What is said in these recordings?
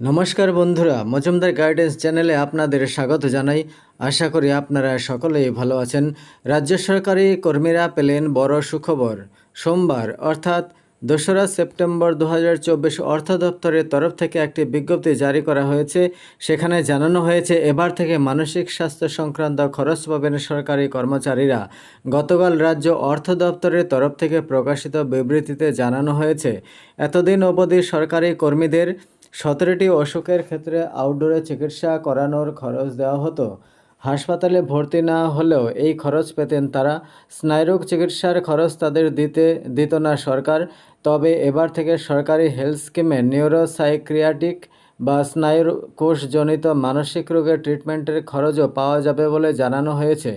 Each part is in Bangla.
নমস্কার বন্ধুরা, মজুমদার গাইডেন্স চ্যানেলে আপনাদের স্বাগত জানাই। আশা করি আপনারা সকলেই ভালো আছেন। রাজ্য সরকারি কর্মীরা পেলেন বড় সুখবর। সোমবার, অর্থাৎ দোসরা সেপ্টেম্বর দু হাজার চব্বিশ অর্থ দপ্তরের তরফ থেকে একটি বিজ্ঞপ্তি জারি করা হয়েছে। সেখানে জানানো হয়েছে, এবার থেকে মানসিক স্বাস্থ্য সংক্রান্ত খরচ পাবেন সরকারি কর্মচারীরা। গতকাল রাজ্য অর্থ দপ্তরের তরফ থেকে প্রকাশিত বিবৃতিতে জানানো হয়েছে, এতদিন অবধি সরকারি কর্মীদের সতেরোটি অসুখের ক্ষেত্রে আউটডোরে চিকিৎসা করানোর খরচ দেওয়া হতো। হাসপাতালে ভর্তি না হলেও এই খরচ পেতেন তারা। স্নায়ুরোগ চিকিৎসার খরচ তাদের দিতে দিত না সরকার। তবে এবার থেকে সরকারি হেলথ স্কিমে নিউরোসাইক্রিয়াটিক বা স্নায়ুর কোষজনিত মানসিক রোগের ট্রিটমেন্টের খরচও পাওয়া যাবে বলে জানানো হয়েছে।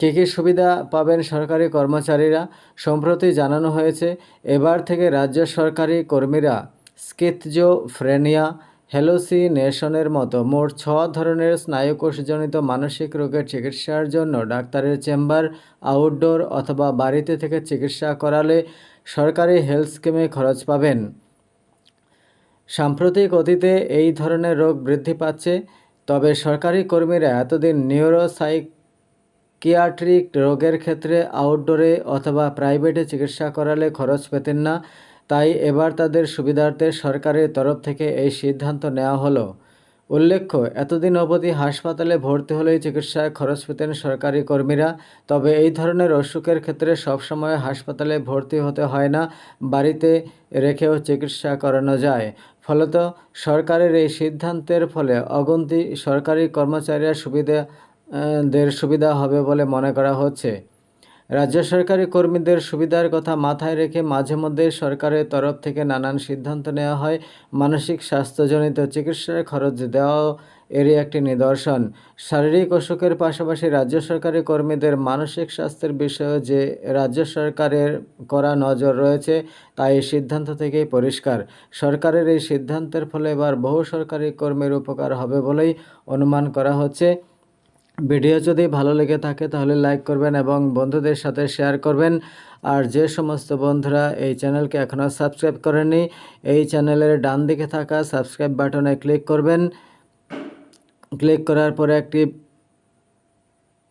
কী কী সুবিধা পাবেন সরকারি কর্মচারীরা? সম্প্রতি জানানো হয়েছে, এবার থেকে রাজ্য সরকারি কর্মীরা স্কিথজোফ্রেনিয়া হ্যালোসিনেশনের মতো মোট ছ ধরনের স্নায়ুকোষজনিত মানসিক রোগের চিকিৎসার জন্য ডাক্তারের চেম্বার, আউটডোর অথবা বাড়িতে থেকে চিকিৎসা করালে সরকারি হেলথ স্কিমে খরচ পাবেন। সাম্প্রতিক অতীতে এই ধরনের রোগ বৃদ্ধি পাচ্ছে, তবে সরকারি কর্মীরা এতদিন নিউরোসাইকিয়াট্রিক রোগের ক্ষেত্রে আউটডোরে অথবা প্রাইভেটে চিকিৎসা করালে খরচ পেতেন না। তাই এবার তাদের সুবিধার্থে সরকারের তরফ থেকে এই সিদ্ধান্ত নেওয়া হলো। উল্লেখ্য, এতদিন অবধি হাসপাতালে ভর্তি হলেই চিকিৎসায় খরচ পেতেন সরকারি কর্মীরা, তবে এই ধরনের অসুখের ক্ষেত্রে সবসময় হাসপাতালে ভর্তি হতে হয় না, বাড়িতে রেখেও চিকিৎসা করানো যায়। ফলত, সরকারের এই সিদ্ধান্তের ফলে অগন্তি সরকারি কর্মচারীরা সুবিধা দের সুবিধা হবে বলে মনে করা হচ্ছে। রাজ্য সরকারি কর্মীদের সুবিধার কথা মাথায় রেখে মাঝে মধ্যে সরকারের তরফ থেকে নানান সিদ্ধান্ত নেওয়া হয়। মানসিক স্বাস্থ্যজনিত চিকিৎসার খরচ দেওয়াও এরই একটি নিদর্শন। শারীরিক অসুখের পাশাপাশি রাজ্য সরকারি কর্মীদের মানসিক স্বাস্থ্যের বিষয়ে যে রাজ্য সরকারের করা নজর রয়েছে, তা এই সিদ্ধান্ত থেকেই পরিষ্কার। সরকারের এই সিদ্ধান্তের ফলে এবার বহু সরকারি কর্মীর উপকার হবে বলেই অনুমান করা হচ্ছে। ভিডিও যদি ভালো লেগে থাকে তাহলে লাইক করবেন এবং বন্ধুদের সাথে শেয়ার করবেন। আর যে সমস্ত বন্ধুরা এই চ্যানেলকে এখনও সাবস্ক্রাইব করেননি, এই চ্যানেলের ডান দিকে থাকা সাবস্ক্রাইব বাটনে ক্লিক করবেন। ক্লিক করার পরে একটি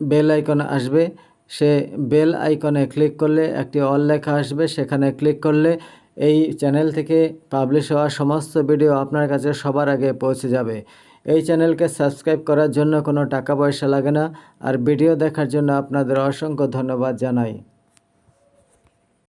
বেল আইকন আসবে। সে বেল আইকনে ক্লিক করলে একটি অল লেখা আসবে। সেখানে ক্লিক করলে এই চ্যানেল থেকে পাবলিশ হওয়া সমস্ত ভিডিও আপনার কাছে সবার আগে পৌঁছে যাবে। এই চ্যানেলকে সাবস্ক্রাইব করার জন্য কোনো টাকা পয়সা লাগে না, আর ভিডিও দেখার জন্য আপনাদের অসংখ্য ধন্যবাদ জানাই।